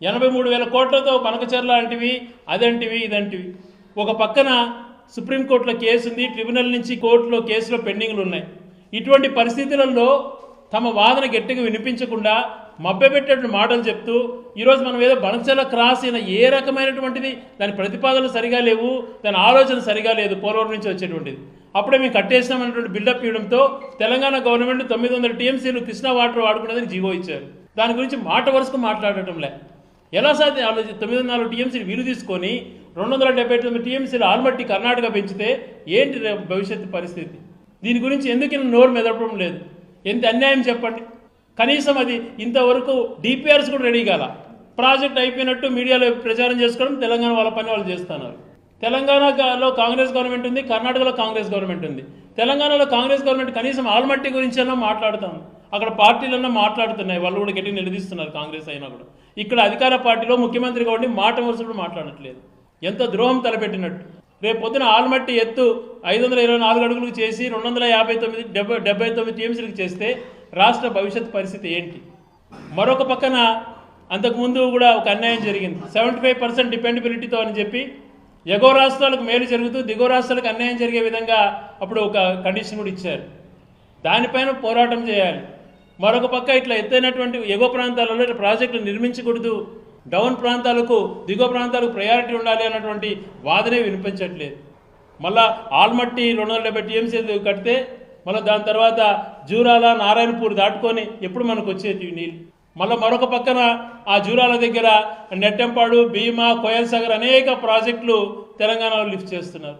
ఎనభై మూడు వేల కోట్లతో పనకచర్ల అంటివి అదంటివి ఇదంటివి. ఒక పక్కన సుప్రీంకోర్టులో కేసు ఉంది ట్రిబ్యునల్ నుంచి కోర్టులో కేసులో పెండింగ్లు ఉన్నాయి. ఇటువంటి పరిస్థితులలో తమ వాదన గట్టిగా వినిపించకుండా మభ్యపెట్టేటువంటి మాటలు చెప్తూ ఈరోజు మనం ఏదో బనచల క్రాస్ అయిన ఏ రకమైనటువంటిది దాని ప్రతిపాదనలు సరిగా లేవు దాని ఆలోచన సరిగా లేదు పోలవరం నుంచి వచ్చేటువంటిది. అప్పుడే మేము కట్టేసినామనేటువంటి బిల్డప్ ఇవ్వడంతో తెలంగాణ గవర్నమెంట్ తొమ్మిది వందల టీఎంసీలు కృష్ణా వాటర్ వాడుకునేదని జీవో ఇచ్చారు. దాని గురించి మాట వరుసకు మాట్లాడటంలే ఎలా సాధ్యం? ఆలోచి తొమ్మిది వందల నాలుగు టీఎంసీలు వీలు తీసుకొని రెండు వందల డెబ్బై తొమ్మిది టీఎంసీలు ఆల్మట్టి కర్ణాటక పెంచితే ఏంటి భవిష్యత్తు పరిస్థితి? దీని గురించి ఎందుకు నోరు మెదపడం లేదు? ఎంత అన్యాయం చెప్పండి. కనీసం అది ఇంతవరకు డిపిఆర్స్ కూడా రెడీ కాల. ప్రాజెక్ట్ అయిపోయినట్టు మీడియాలో ప్రచారం చేసుకోవడం తెలంగాణ వాళ్ళ పని వాళ్ళు చేస్తున్నారు. తెలంగాణలో కాంగ్రెస్ గవర్నమెంట్ ఉంది కర్ణాటకలో కాంగ్రెస్ గవర్నమెంట్ ఉంది. తెలంగాణలో కాంగ్రెస్ గవర్నమెంట్ కనీసం ఆల్మట్టి గురించి అన్నా మాట్లాడుతాం. అక్కడ పార్టీలన్నా మాట్లాడుతున్నాయి. వాళ్ళు కూడా గట్టి నిలదీస్తున్నారు కాంగ్రెస్ అయినా కూడా. ఇక్కడ అధికార పార్టీలో ముఖ్యమంత్రిగా ఉండి మాట వరుసలు మాట్లాడట్లేదు. ఎంత ద్రోహం తలపెట్టినట్టు. రేపు పొద్దున ఆల్మట్టి ఎత్తు ఐదు వందల ఇరవై నాలుగు అడుగులకు చేసి రెండు వందల యాభై తొమ్మిది డెబ్బై డెబ్బై తొమ్మిది టీఎంసీలకు చేస్తే రాష్ట్ర భవిష్యత్ పరిస్థితి ఏంటి? మరొక పక్కన అంతకుముందు కూడా ఒక అన్యాయం జరిగింది. సెవెంటీ ఫైవ్ పర్సెంట్ డిపెండబిలిటీతో అని చెప్పి ఎగో రాష్ట్రాలకు మేలు జరుగుతూ దిగువ రాష్ట్రాలకు అన్యాయం జరిగే విధంగా అప్పుడు ఒక కండిషన్ కూడా ఇచ్చారు. దానిపైన పోరాటం చేయాలి. మరొక పక్క ఇట్లా ఎత్తైనటువంటి ఎగువ ప్రాంతాలలో ఇట్లా ప్రాజెక్టులు నిర్మించకూడదు. డౌన్ ప్రాంతాలకు దిగువ ప్రాంతాలకు ప్రయారిటీ ఉండాలి అన్నటువంటి వాదనే వినిపించట్లేదు. మళ్ళా ఆల్మట్టి రెండు వందల డెబ్బై టీఎంసీ కడితే మళ్ళీ దాని తర్వాత జూరాల నారాయణపూర్ దాటుకొని ఎప్పుడు మనకు వచ్చేది నీళ్ళు. మళ్ళీ మరొక పక్కన ఆ జూరాల దగ్గర నెట్టెంపాడు భీమా కోయల్ సాగర్ అనేక ప్రాజెక్టులు తెలంగాణలో లిఫ్ట్ చేస్తున్నారు.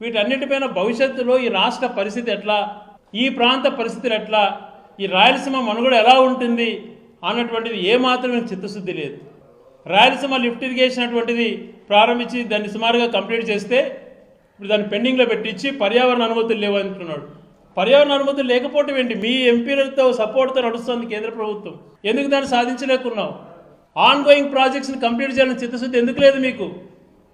వీటన్నిటిపైన భవిష్యత్తులో ఈ రాష్ట్ర పరిస్థితి ఎట్లా ఈ ప్రాంత పరిస్థితులు ఎట్లా ఈ రాయలసీమ మనుగడ ఎలా ఉంటుంది అన్నటువంటిది ఏమాత్రం చిత్తశుద్ధి లేదు. రాయలసీమ లిఫ్ట్ ఇరిగేషన్ అటువంటిది ప్రారంభించి దాన్ని సుమారుగా కంప్లీట్ చేస్తే ఇప్పుడు దాన్ని పెండింగ్లో పెట్టించి పర్యావరణ అనుమతులు లేవు అంటున్నాడు. పర్యావరణ అనుమతులు లేకపోవటం ఏంటి? మీ ఎంపీలతో సపోర్ట్తో నడుస్తుంది కేంద్ర ప్రభుత్వం. ఎందుకు దాన్ని సాధించలేకున్నావు? ఆన్ గోయింగ్ ప్రాజెక్ట్స్ని కంప్లీట్ చేయాలని చిత్తశుద్ధి ఎందుకు లేదు మీకు?